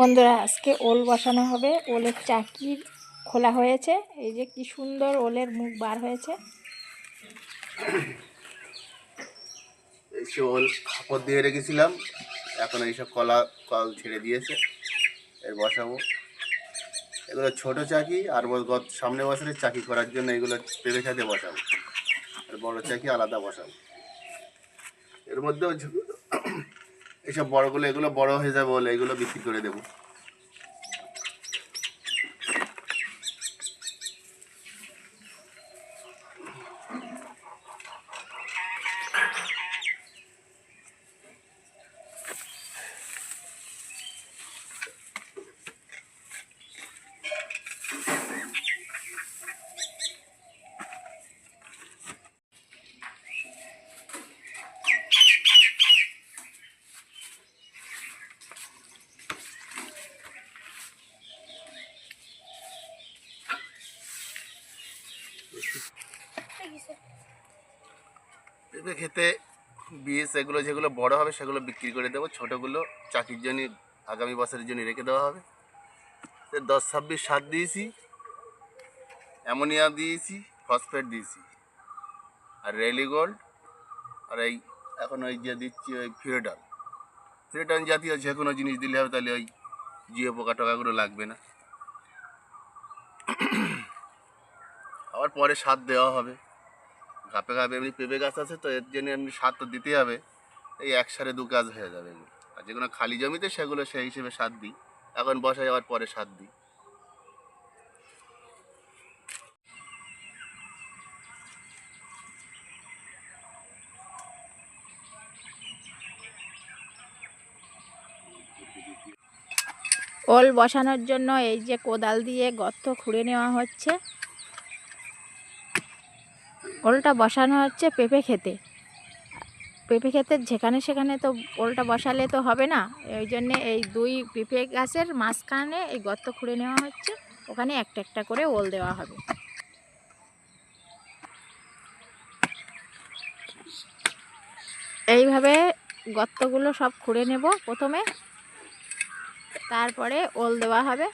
বন্ধুরা, আজকে ওল বসানো হবে। ওলের চাকি খোলা হয়েছে। এই যে কি সুন্দর ওলের মুখ বার হয়েছে। ওল খাপড় দিয়ে রেখেছিলাম। এখন এইসব কলা, কল ছেড়ে দিয়েছে। এর বসাবো। এগুলো ছোট চাকি, আর গত সামনে বছরের চাকি করার জন্য এগুলো পেঁপে খেতে বসাবো। আর বড় চাকি আলাদা বসাবো। এর মধ্যেও এইসব বড়গুলো এগুলো বড় হয়ে যাবে বলে এগুলো বিক্রি করে দেবো। খেতে বীজ এগুলো যেগুলো বড় হবে সেগুলো বিক্রি করে দেবো। ছোটোগুলো চাকির জন্য, আগামী বছরের জন্য রেখে দেওয়া হবে। দশ, ছাব্বিশ সার দিয়েছি, অ্যামোনিয়া দিয়েছি, ফসফেট দিয়েছি। আর রেলি গোল্ড আর এই এখন ওই যে দিচ্ছি ওই ফিরেডাল ফিরেডাল জাতীয় যে কোনো জিনিস দিলে হবে, তাহলে ওই জিও পোকা টোকাগুলো লাগবে না। আবার পরে সার দেওয়া হবে। গাপে গাপে এমনি পেঁপে গাছ আছে তো এর জন্য এমনি সার তো দিতেই হবে। এই এক সারে দু কাজ হয়ে যাবে আর যেগুলো খালি জমিতে সেগুলো সেই হিসেবে সার দিই। এখন বসাই যাওয়ার পরে সার দিই। ওল বসানোর জন্য এই যে কোদাল দিয়ে গর্ত খুঁড়ে নেওয়া হচ্ছে। ওলটা বসানো হচ্ছে পেঁপে খেতে। পেঁপে খেতে যেখানে সেখানে তো ওলটা বসালে তো হবে না। এই জন্যে এই দুই পেঁপে গাছের মাঝখানে এই গর্ত খুঁড়ে নেওয়া হচ্ছে। ওখানে একটা একটা করে ওল দেওয়া হবে। এইভাবে গর্তগুলো সব খুঁড়ে নেব প্রথমে। তারপরে ওল দেওয়া হবে।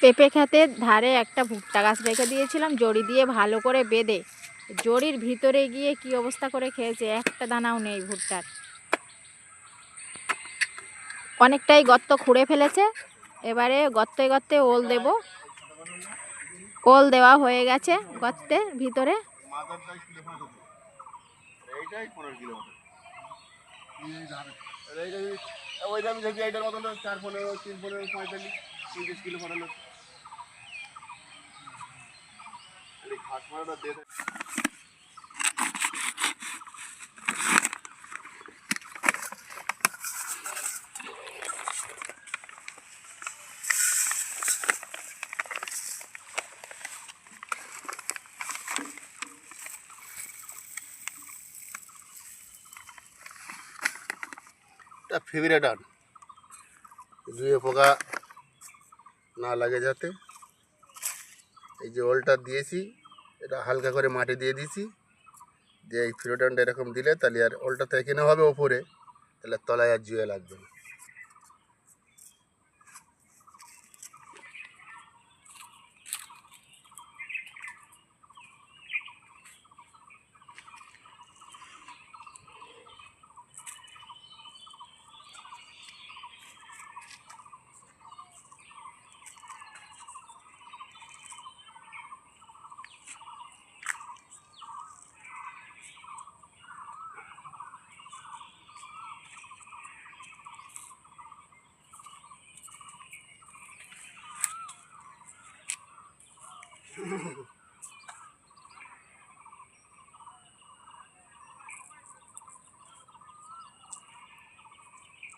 পেঁপে খেতের ধারে একটা ভুট্টা গাছ রেখে দিয়েছিলাম, জড়ি দিয়ে ভালো করে বেঁধে। জড়ির ভিতরে গিয়ে কি অবস্থা করে খেয়েছে? একটা দানাও নেই ভুট্টার। অনেকটাই গর্ত খুঁড়ে ফেলেছে। এবারে গর্তে গর্তে ওল দেব। ওল দেওয়া হয়ে গেছে গর্তের ভিতরে। ওই দামি থেকে এইটার মতন চার পনেরো তিন পনেরো পঁয়তাল্লিশ পঁয়ত্রিশ কিলো ফটানো এটা ফেভারিট আন জুয়ে পোকা না লাগে যাতে এই যে ওলটা দিয়েছি এটা হালকা করে মাটি দিয়ে দিছি দিয়ে এই ফিরোডানটা এরকম দিলে তাহলে আর ওলটা তো এখানে হবে ওপরে। তাহলে তলায় আর জুয়ে লাগবে না।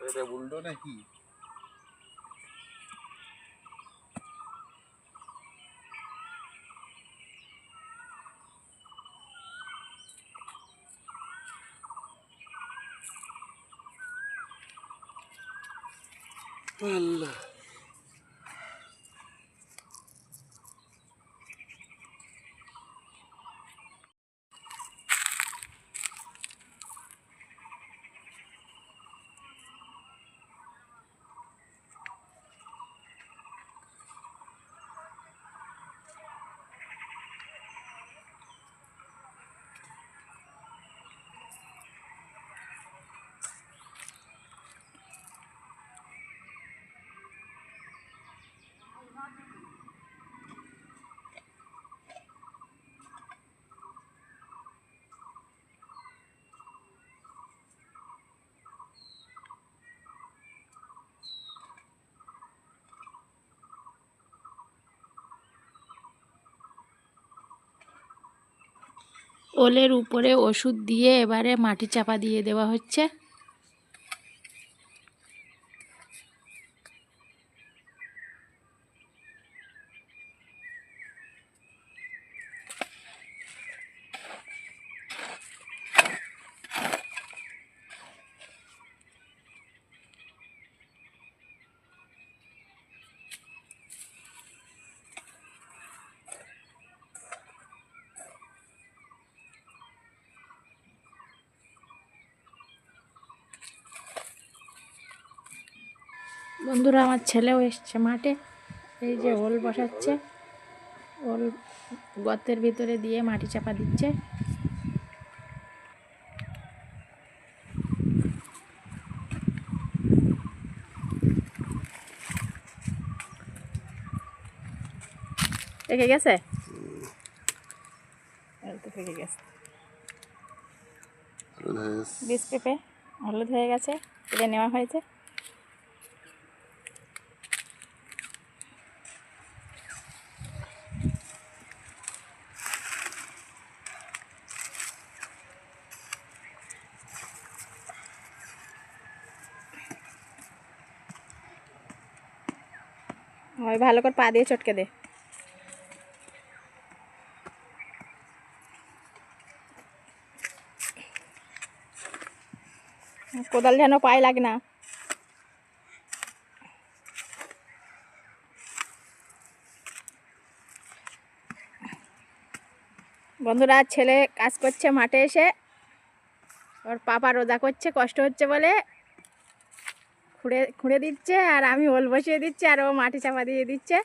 এটা উল্টো নাকি আল্লাহ ওলের উপরে ওষুধ দিয়ে এবারে মাটি চাপা দিয়ে দেওয়া হচ্ছে। বন্ধুরা আমার ছেলেও এসছে মাঠে। এই যে ওল বসাচ্ছে। ওল গর্তের ভিতরে দিয়ে মাটি চাপা দিচ্ছে। পেকে গেছে? পেকে গেছে। বীজ পেঁপে হলুদ হয়ে গেছে। কেটে নেওয়া হয়েছে। ওই ভালো করে পা দিয়ে চটকে দে। কোদাল যেন পায়ে লাগে না। বন্ধুরা, ছেলে কাজ করছে মাঠে এসে, ওর পাপা রোদা করছে, কষ্ট হচ্ছে বলে খুঁড়ে খুঁড়ে দিচ্ছে আর আমি ওল বসিয়ে দিচ্ছি আর ও মাটি চাপা দিয়ে দিচ্ছে।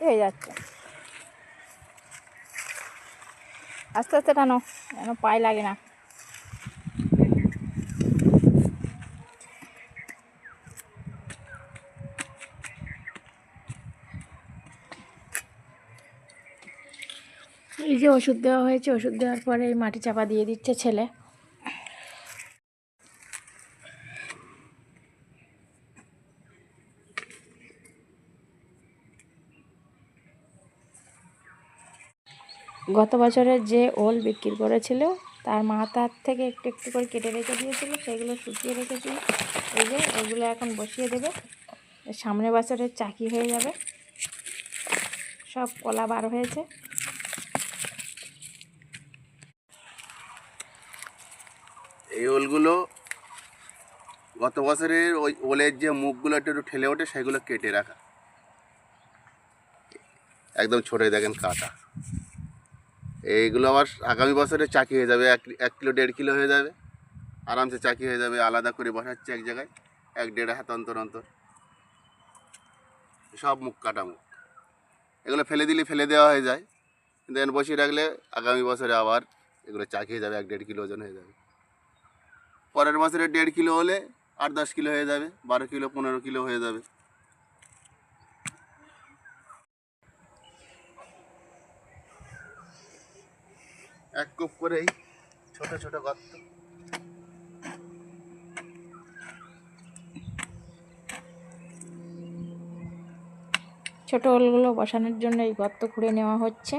হয়ে যাচ্ছে। আস্তে আস্তে টানো, যেন পায়ে লাগে না। এই যে ওষুধ দেওয়া হয়েছে, ওষুধ দেওয়ার পরে এই মাটি চাপা দিয়ে দিচ্ছে ছেলে। গত বছরের যে ওল বিক্রি করেছিল, তার মাথার থেকে একটু একটু করে কেটে রেখে দিয়েছিল, সেগুলো শুকিয়ে রেখেছিল। এই যে ওগুলো এখন বসিয়ে দেবে। সামনে বছরের চাকি হয়ে যাবে। সব কলা বার হয়েছে। এই ওলগুলো গত বছরের ওই ওলের যে মুখগুলো একটু ঠেলে ওঠে, সেগুলো কেটে রাখা। একদম ছোটে দেখেন কাটা। এইগুলো আবার আগামী বছরে চাকি হয়ে যাবে, এক এক কিলো, দেড় কিলো হয়ে যাবে। আরামসে চাকি হয়ে যাবে, আলাদা করে বসাচ্ছে এক জায়গায়, এক দেড় হাত অন্তর অন্তর। সব মুখ কাটা মুখ। এগুলো ফেলে দিলে ফেলে দেওয়া হয়ে যায়। দেন বসিয়ে রাখলে আগামী বছরে আবার এগুলো চাকি হয়ে যাবে, এক দেড় কিলো ওজন হয়ে যাবে। পরের বছরে দেড় কিলো হলে আট দশ কিলো হয়ে যাবে, বারো কিলো, পনেরো কিলো হয়ে যাবে। এক কোপ করেই ছোট ছোট গর্ত। ছোট ওলগুলো বসানোর জন্য এই গর্ত খুঁড়ে নেওয়া হচ্ছে।